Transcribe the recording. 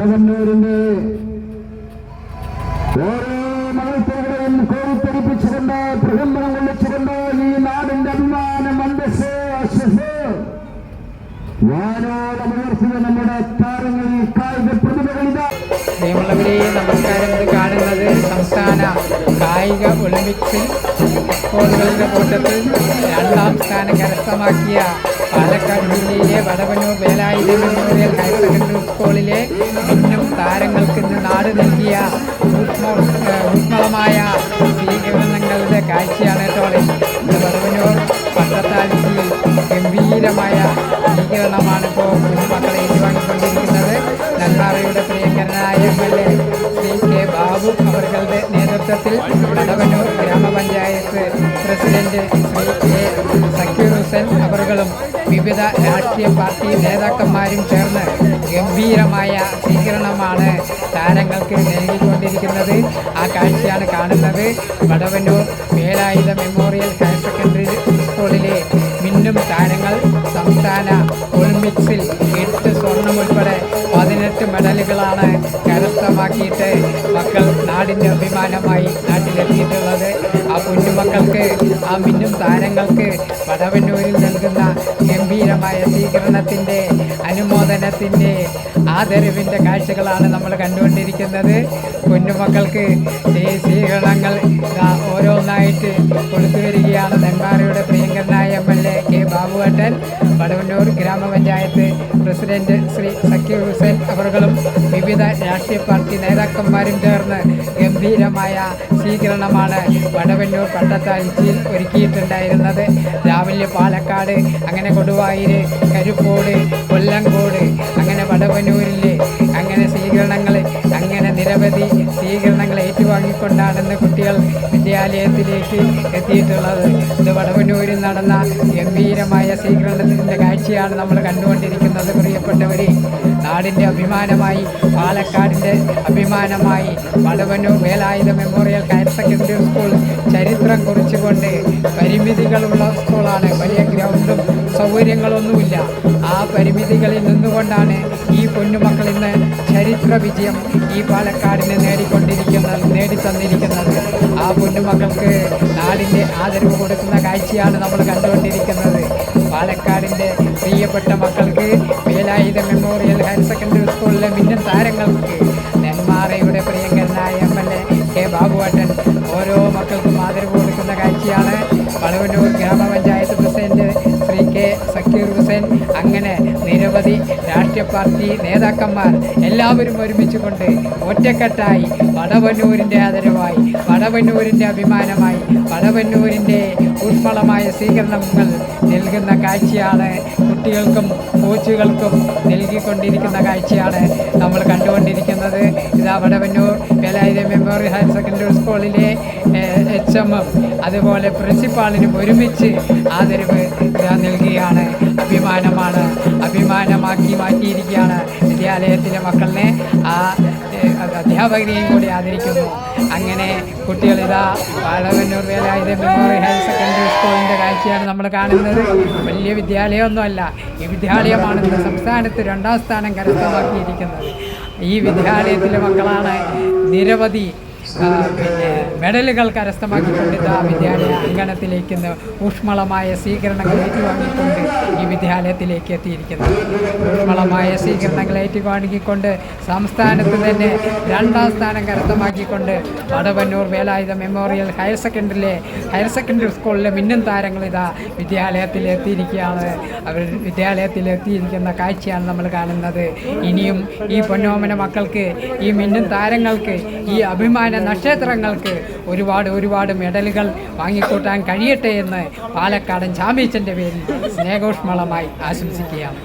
വടവന്നൂരിന്റെ ഓരോ മണിപ്പുകളെയും കോരിത്തെരിപ്പിച്ചുകൊണ്ട് ഈ നാടിന്റെ അഭിമാനം നമ്മുടെ താരങ്ങൾ നമസ്കാരം ഇത് കാണുന്നത് സംസ്ഥാന കായിക ഒളിമ്പിക്സിൽ ഫുട്ബോളുകളുടെ കൂട്ടത്തിൽ രണ്ടാം സ്ഥാനം കരസ്ഥമാക്കിയ പാലക്കാട് ജില്ലയിലെ വടവന്നൂർ വേലായുധ ഹയർ സെക്കൻഡറി സ്കൂളിലെ ഇന്നും താരങ്ങൾക്ക് ഇന്ന് നാട് നൽകിയ ഊഷ്മ ഊഷ്മളമായ സ്വീകരണങ്ങളുടെ കാഴ്ചയാണ് കേട്ടോ ഇന്ന് വടവന്നൂർ പട്ടത്താഴ്ചയിൽ ഗംഭീരമായ സ്വീകരണമാണ് ഇപ്പോൾ കുഞ്ഞുമക്കളെ ഏറ്റുവാങ്ങിക്കൊണ്ടിരിക്കുന്നത്. നല്ലാറയുടെ പ്രിയങ്കരനായ M L A Shri K Babu അവരുടെ നേതൃത്വത്തിൽ വടവന്നൂർ ഗ്രാമപഞ്ചായത്ത് പ്രസിഡന്റ് രാഷ്ട്രീയ പാർട്ടി നേതാക്കന്മാരും ചേർന്ന് ഗംഭീരമായ സ്വീകരണമാണ് താരങ്ങൾക്ക് നൽകിക്കൊണ്ടിരിക്കുന്നത്. ആ കാഴ്ചയാണ് കാണുന്നത്. Vadavannur Velayudha memorial higher secondary സ്കൂളിലെ മിന്നും താരങ്ങൾ സംസ്ഥാന മെഡലുകളാണ് കരസ്ഥമാക്കിയിട്ട് മക്കൾ നാടിന്റെ അഭിമാനമായി നാട്ടിലെത്തിയിട്ടുള്ളത്. ആ കുഞ്ഞുമക്കൾക്ക് ആ മിന്നും താരങ്ങൾക്ക് വടവന്നൂരിൽ നൽകുന്ന ഗംഭീരമായ സ്വീകരണത്തിന്റെ അനുമോദനത്തിന്റെ ആദരവിന്റെ കാഴ്ചകളാണ് നമ്മൾ കണ്ടുകൊണ്ടിരിക്കുന്നത്. കുഞ്ഞുമക്കൾക്ക് ഈ സ്വീകരണങ്ങൾ ഓരോന്നായിട്ട് കൊടുത്തു വരികയാണ് നെന്മാറയുടെ പ്രിയങ്കരനായ എം എൽ എ കെ ബാബുവേട്ടൻ. പടവന്നൂർ ഗ്രാമപഞ്ചായത്ത് പ്രസിഡന്റ് ശ്രീ സക്കീർ ഹുസൈൻ അവറുകളും വിവിധ രാഷ്ട്രീയ പാർട്ടി നേതാക്കന്മാരും ചേർന്ന് ഗംഭീരമായ സ്വീകരണമാണ് വടവന്നൂർ പട്ടത്താഴ്ചയിൽ ഒരുക്കിയിട്ടുണ്ടായിരുന്നത്. രാവിലെ പാലക്കാട് അങ്ങനെ കൊടുവായൂർ കരുപ്പോട് കൊല്ലങ്കോട് അങ്ങനെ വടവന്നൂരിലെ നിരവധി സ്വീകരണങ്ങൾ ഏറ്റുവാങ്ങിക്കൊണ്ടാണെന്ന് കുട്ടികൾ വിദ്യാലയത്തിലേക്ക് എത്തിയിട്ടുള്ളത്. ഇത് വടവന്നൂരിൽ നടന്ന ഗംഭീരമായ സ്വീകരണത്തിന്റെ കാഴ്ചയാണ് നമ്മൾ കണ്ടുകൊണ്ടിരിക്കുന്നത്. പ്രിയപ്പെട്ടവരെ നാടിന്റെ അഭിമാനമായി പാലക്കാടിന്റെ അഭിമാനമായി Vadavannur Velayudha memorial higher secondary school ചരിത്രം കുറിച്ചുകൊണ്ട് പരിമിതികളുള്ള സ്കൂളാണ്. വലിയ ഗ്രൗണ്ടും സൗകര്യങ്ങളൊന്നുമില്ല. ആ പരിമിതികളിൽ നിന്നുകൊണ്ടാണ് ഈ പൊന്നുമക്കൾ ഇന്ന് ചരിത്ര വിജയം ഈ പാലക്കാടിന് നേടി തന്നിരിക്കുന്നത് ആ പൊന്നുമക്കൾക്ക് നാടിന്റെ ആദരവ് കൊടുക്കുന്ന കാഴ്ചയാണ് നമ്മൾ കണ്ടുകൊണ്ടിരിക്കുന്നത്. പാലക്കാടിന്റെ പ്രിയപ്പെട്ട മക്കൾക്ക് വേലായുധ മെമ്മോറിയൽ ഹയർ സെക്കൻഡറി സ്കൂളിലെ മിന്നൻ താരങ്ങൾക്ക് നെന്മാറയുടെ പ്രിയങ്കരനായ എം എൽ എ കെ ബാബുവേട്ടൻ ഓരോ മക്കൾക്കും ആദരവ് കൊടുക്കുന്ന കാഴ്ചയാണ്. വളവന്നൂർ ഗ്രാമപഞ്ചായത്ത് നിരവധി രാഷ്ട്രീയ പാർട്ടി നേതാക്കന്മാർ എല്ലാവരും ഒരുമിച്ച് കൊണ്ട് ഒറ്റക്കെട്ടായി വടവന്നൂരിന്റെ ആദരവായി വടവന്നൂരിന്റെ അഭിമാനമായി വടവന്നൂരിന്റെ ഊഷ്മളമായ സ്വീകരണങ്ങൾ നൽകുന്ന കാഴ്ചയാണ് കുട്ടികൾക്കും കോച്ചുകൾക്കും നൽകിക്കൊണ്ടിരിക്കുന്ന കാഴ്ചയാണ് നമ്മൾ കണ്ടുകൊണ്ടിരിക്കുന്നത്. ഇതാ Vadavannur Velayudha memorial higher secondary സ്കൂളിലെ എച്ച് അതുപോലെ പ്രിൻസിപ്പാളിനും ഒരുമിച്ച് ആദരവ് നൽകുകയാണ്. അഭിമാനമാണ്. അഭിമാനമാക്കി മാറ്റിയിരിക്കുകയാണ് വിദ്യാലയത്തിലെ മക്കളിനെ ആ അധ്യാപകരെയും കൂടി ആദരിക്കുന്നു. അങ്ങനെ കുട്ടികൾ ഇതാ Vazhavannur Velayudha memorial higher secondary സ്കൂളിന്റെ കാഴ്ചയാണ് നമ്മൾ കാണുന്നത്. വലിയ വിദ്യാലയമൊന്നുമല്ല ഈ വിദ്യാലയമാണ് ഇന്ന് സംസ്ഥാനത്ത് രണ്ടാം സ്ഥാനം കരസ്ഥമാക്കിയിരിക്കുന്നത്. ഈ വിദ്യാലയത്തിലെ മക്കളാണ് നിരവധി പിന്നെ മെഡലുകൾ കരസ്ഥമാക്കിക്കൊണ്ട് ആ വിദ്യാലയ അങ്കണത്തിലേക്ക് ഇന്ന് ഊഷ്മളമായ സ്വീകരണങ്ങൾ ഏറ്റുവാങ്ങിക്കൊണ്ട് ഈ വിദ്യാലയത്തിലേക്ക് എത്തിയിരിക്കുന്നത് ഊഷ്മളമായ സ്വീകരണങ്ങൾ ഏറ്റുവാങ്ങിക്കൊണ്ട് സംസ്ഥാനത്ത് തന്നെ രണ്ടാം സ്ഥാനം കരസ്ഥമാക്കിക്കൊണ്ട് വടവന്നൂർ വേലായുധ മെമ്മോറിയൽ ഹയർ സെക്കൻഡറിയിലെ ഹയർ സെക്കൻഡറി സ്കൂളിലെ മിന്നും താരങ്ങൾ ഇതാ വിദ്യാലയത്തിൽ എത്തിയിരിക്കുകയാണ്. അവർ വിദ്യാലയത്തിൽ എത്തിയിരിക്കുന്ന കാഴ്ചയാണ് നമ്മൾ കാണുന്നത്. ഇനിയും ഈ പൊന്നോമന മക്കൾക്ക് ഈ മിന്നും താരങ്ങൾക്ക് ഈ അഭിമാന നക്ഷത്രങ്ങൾക്ക് ഒരുപാട് ഒരുപാട് മെഡലുകൾ വാങ്ങിക്കൂട്ടാൻ കഴിയട്ടെ എന്ന് പാലക്കാടൻ ചാമ്പ്യൻസിന്റെ പേരിൽ സ്നേഹോഷ്മളമായി ആശംസിക്കുകയാണ്.